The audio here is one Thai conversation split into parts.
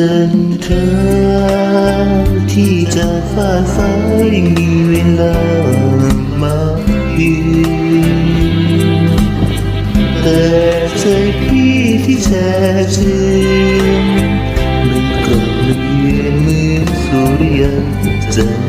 ฉันเธอ ที่จะฝ่าฟันมีเวลามากยืนแต่ใจพี่ที่แช่ชื่นมันกลับมาเยือนเหมือนสุริยันจัน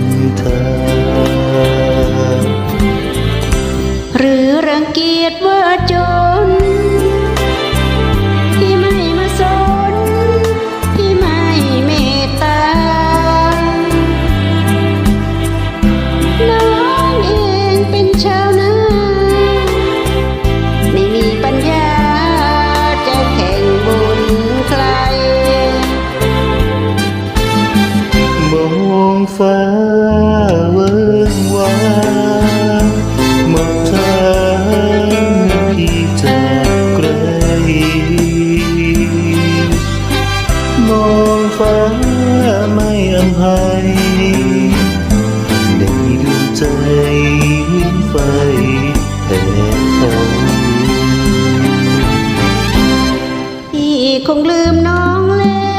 มองฟ้าเวิงวางมองทางพี่จากไกลมองฟ้าไม่อภัยในดวงใจวินไฟแห่เขาพี่คงลืมน้องแล้ว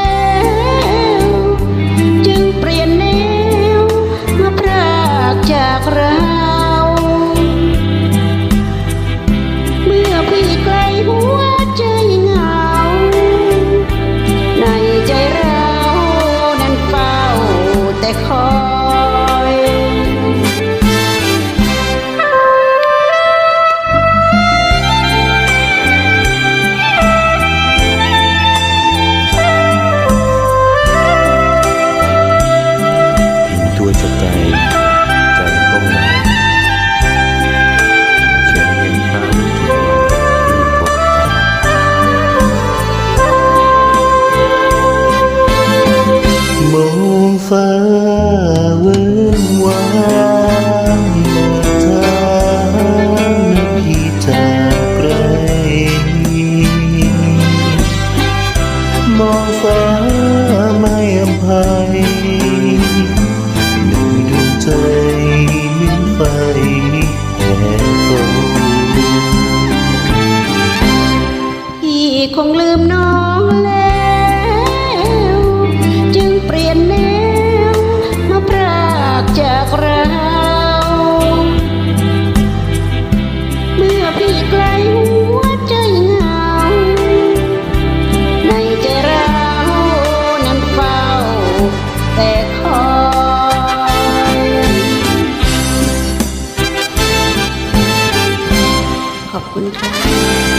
ทิ้งตัวจใจก็เหงาฉันเห็นภาพทุกวันที่พบกันมองฟ้าเวิงวางมองทางพี่จากไกลมองฟ้า่คงลืมน้องแล้ว จึงเปลี่ยนแนวมาปรากจากเราเมื่อพี่ไกลหัวใจเหงาในใจเรานั้นเฝ้าแต่คอยขอบคุณค่ะ